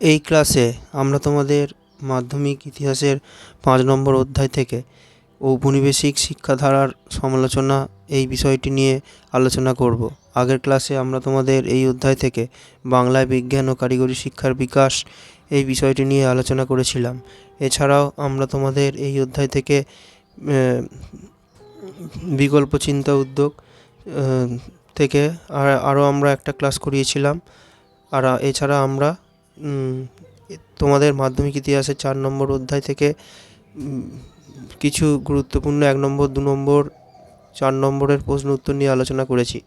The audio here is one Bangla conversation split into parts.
এই ক্লাসে আমরা তোমাদের মাধ্যমিক ইতিহাসের পাঁচ নম্বর অধ্যায় থেকে ঔপনিবেশিক শিক্ষাধারার সমালোচনা এই বিষয়টি নিয়ে আলোচনা করব। আগের ক্লাসে আমরা তোমাদের এই অধ্যায় থেকে বাংলায় বিজ্ঞান ও কারিগরি শিক্ষার বিকাশ এই বিষয়টি নিয়ে আলোচনা করেছিলাম। এছাড়াও আমরা তোমাদের এই অধ্যায় থেকে বিকল্প চিন্তা উদ্যোগ থেকে আর আরও আমরা একটা ক্লাস করিয়েছিলাম। আর, এছাড়া আমরা তোমাদের মাধ্যমিক ইতিহাসের চার নম্বর অধ্যায় থেকে কিছু গুরুত্বপূর্ণ এক নম্বর, দু নম্বর, চার নম্বরের প্রশ্ন উত্তর নিয়ে আলোচনা করেছি।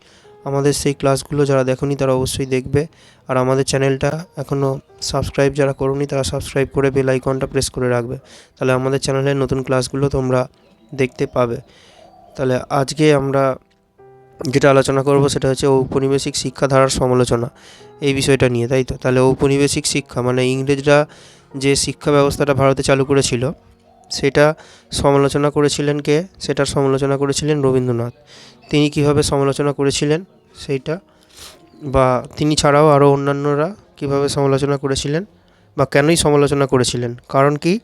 আমাদের সেই ক্লাসগুলো যারা দেখোনি তারা অবশ্যই দেখবে। আর আমাদের চ্যানেলটা এখনও সাবস্ক্রাইব যারা করোনি তারা সাবস্ক্রাইব করে বেল আইকনটা প্রেস করে রাখবে। তাহলে আমাদের চ্যানেলের নতুন ক্লাসগুলো তোমরা দেখতে পাবে। তাহলে আজকে আমরা যেটা আলোচনা করব সেটা হচ্ছে ঔপনিবেশিক শিক্ষাধারার সমালোচনা। এই বিষয়টা নিয়ে, তাই তো? তাহলে ঔপনিবেশিক শিক্ষা মানে ইংরেজরা যে শিক্ষা ব্যবস্থাটা ভারতে চালু করেছিল, সেটা সমালোচনা করেছিলেন কে? সেটার সমালোচনা করেছিলেন রবীন্দ্রনাথ। তিনি কীভাবে সমালোচনা করেছিলেন সেইটা? বা তিনি ছাড়াও আরও অন্যান্যরা কীভাবে সমালোচনা করেছিলেন? বা কেনই সমালোচনা করেছিলেন? কারণ কি?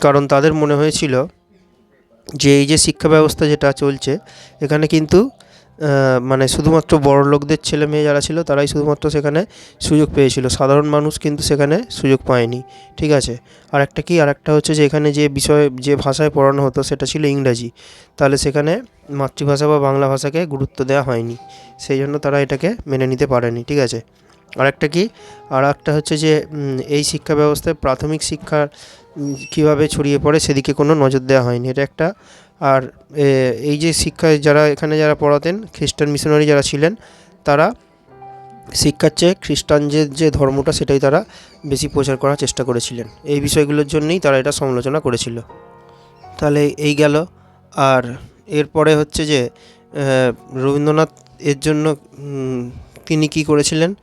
কারণ তাদের মনে হয়েছিল যে এই যে শিক্ষা ব্যবস্থা যেটা চলছে এখানে কিন্তু মানে শুধুমাত্র বড় লোকদের ছেলে মেয়ে যারা ছিল তারাই শুধুমাত্র সেখানে সুযোগ পেয়েছিল। সাধারণ মানুষ কিন্তু সেখানে সুযোগ পায়নি ঠিক আছে? আর একটা কি আর একটা হচ্ছে যে এখানে যে বিষয় যে ভাষায় পড়ানো হতো সেটা ছিল ইংরাজি। তাহলে সেখানে মাতৃভাষা বা বাংলা ভাষাকে গুরুত্ব দেওয়া হয়নি। সেই জন্য তারা এটাকে মেনে নিতে পারেনি ঠিক আছে? আর একটা কি আর একটা হচ্ছে যে এই শিক্ষা ব্যবস্থায় প্রাথমিক শিক্ষা উম, কীভাবে ছড়িয়ে পড়ে সেদিকে কোনো নজর দেওয়া হয়নি, এটা একটা। আর এই যে শিক্ষায় যারা, এখানে যারা পড়াতেন, খ্রিস্টান মিশনারি যারা ছিলেন, তারা শিক্ষার চেয়ে খ্রিস্টান যে যে ধর্মটা, সেটাই তারা বেশি প্রচার করার চেষ্টা করেছিলেন। এই বিষয়গুলোর জন্যই তারা এটা সমালোচনা করেছিল। তাহলে এই গেল। আর এরপরে হচ্ছে যে রবীন্দ্রনাথ এর জন্য তিনি কি করেছিলেন?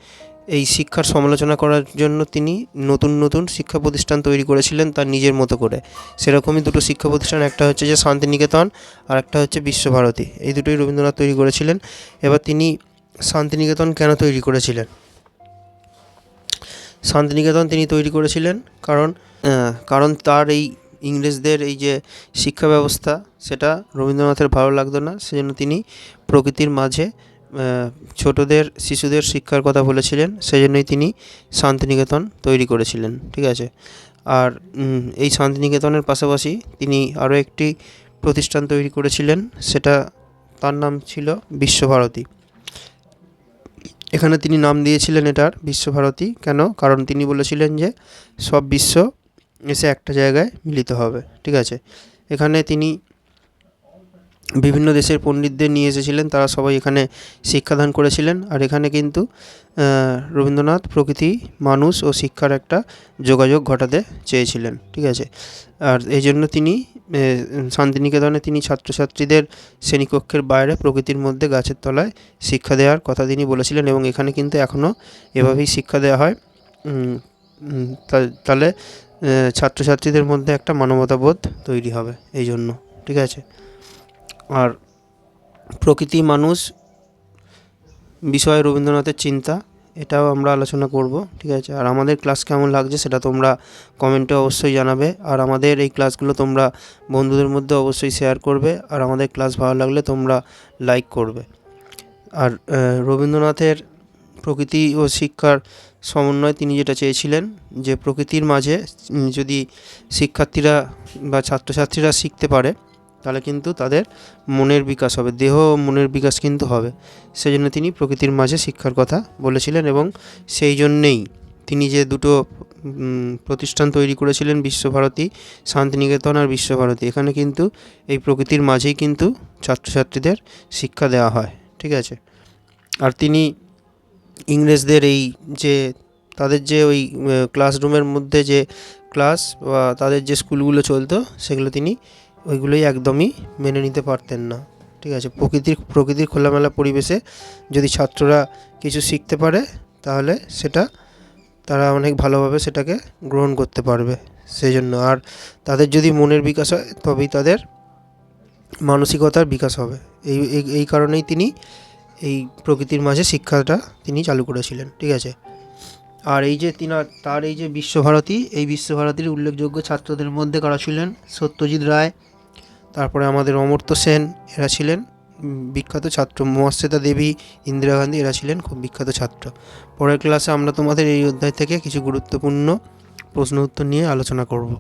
এই শিক্ষার সমালোচনা করার জন্য তিনি নতুন নতুন শিক্ষা প্রতিষ্ঠান তৈরি করেছিলেন তার নিজের মতো করে। সেরকমই দুটো শিক্ষা প্রতিষ্ঠান, একটা হচ্ছে যে শান্তিনিকেতন আর একটা হচ্ছে বিশ্বভারতী। এই দুটোই রবীন্দ্রনাথ তৈরি করেছিলেন। এবার তিনি শান্তিনিকেতন কেন তৈরি করেছিলেন? শান্তিনিকেতন তিনি তৈরি করেছিলেন কারণ কারণ তার এই ইংরেজদের এই যে শিক্ষা ব্যবস্থা, সেটা রবীন্দ্রনাথের ভালো লাগতো না। সেজন্য তিনি প্রকৃতির মাঝে ছোটদের, শিশুদের শিক্ষার কথা বলেছিলেন, সেজন্যই তিনি শান্তিনিকেতন তৈরি করেছিলেন, ঠিক আছে? আর এই শান্তিনিকেতনের পাশাপাশি তিনি আরও একটি প্রতিষ্ঠান তৈরি করেছিলেন, সেটা তার নাম ছিল বিশ্বভারতী। এখানে তিনি নাম দিয়েছিলেন এটার, বিশ্বভারতী, কেন? কারণ তিনি বলেছিলেন যে সব বিশ্ব এসে একটা জায়গায় মিলিত হবে, ঠিক আছে? এখানে তিনি বিভিন্ন দেশের পণ্ডিতদের নিয়ে এসেছিলেন, তারা সবাই এখানে শিক্ষাদান করেছিলেন। আর এখানে কিন্তু রবীন্দ্রনাথ প্রকৃতি, মানুষ ও শিক্ষার একটা যোগাযোগ ঘটাতে চেয়েছিলেন, ঠিক আছে? আর এই জন্য তিনি শান্তিনিকেতনে তিনি ছাত্রছাত্রীদের শ্রেণীকক্ষের বাইরে প্রকৃতির মধ্যে গাছের তলায় শিক্ষা দেওয়ার কথা তিনি বলেছিলেন এবং এখানে কিন্তু এখনও এভাবেই শিক্ষা দেওয়া হয়। তাহলে ছাত্রছাত্রীদের মধ্যে একটা মানবতাবোধ তৈরি হবে এই জন্য, ঠিক আছে? আর প্রকৃতি মানুষ, বিষয়ে রবীন্দ্রনাথের চিন্তা, এটাও আমরা আলোচনা করব, ঠিক আছে? আর আমাদের ক্লাস কেমন লাগছে সেটা তোমরা কমেন্টে অবশ্যই জানাবে, আর আমাদের এই ক্লাসগুলো তোমরা বন্ধুদের মধ্যে অবশ্যই শেয়ার করবে, আর আমাদের ক্লাস ভালো লাগলে তোমরা লাইক করবে। আর রবীন্দ্রনাথের প্রকৃতি ও শিক্ষার সমন্বয় তিনি যেটা চেয়েছিলেন, যে প্রকৃতির মাঝে যদি শিক্ষার্থীরা বা ছাত্রছাত্রীরা শিখতে পারে তাহলে কিন্তু তাদের মনের বিকাশ হবে, দেহ মনের বিকাশ কিন্তু হবে। সেই জন্য তিনি প্রকৃতির মাঝে শিক্ষার কথা বলেছিলেন এবং সেই জন্যেই তিনি যে দুটো প্রতিষ্ঠান তৈরি করেছিলেন, বিশ্বভারতী শান্তিনিকেতন আর বিশ্বভারতী, এখানে কিন্তু এই প্রকৃতির মাঝেই কিন্তু ছাত্রছাত্রীদের শিক্ষা দেওয়া হয়, ঠিক আছে? আর তিনি ইংরেজদের এই যে, তাদের যে ওই ক্লাসরুমের মধ্যে যে ক্লাস বা তাদের যে স্কুলগুলো চলতো, সেগুলো তিনি ওইগুলোই একদমই মেনে নিতে পারতেন না। ঠিক আছে? প্রকৃতির প্রকৃতির খোলামেলা পরিবেশে যদি ছাত্ররা কিছু শিখতে পারে, তাহলে সেটা তারা অনেক ভালোভাবে সেটাকে গ্রহণ করতে পারবে। সেই জন্য আর তাদের যদি মনের বিকাশ হয়, তবেই তাদের মানসিকতার বিকাশ হবে। এই, এই- কারণেই তিনি এই প্রকৃতির মাঝে শিক্ষাটা তিনি চালু করেছিলেন। ঠিক আছে? আর এই যে তিনার তার এই যে বিশ্বভারতী, এই বিশ্বভারতীর উল্লেখযোগ্য ছাত্রদের মধ্যে কারা ছিলেন? সত্যজিৎ রায় তারপরে আমাদের অমর্ত্য সেন, এরা ছিলেন বিখ্যাত ছাত্র। মহাশ্বেতা দেবী, ইন্দিরা গান্ধী, এরা ছিলেন খুব বিখ্যাত ছাত্র। পরের ক্লাসে আমরা তোমাদের এই অধ্যায় থেকে কিছু গুরুত্বপূর্ণ প্রশ্ন উত্তর নিয়ে আলোচনা করব।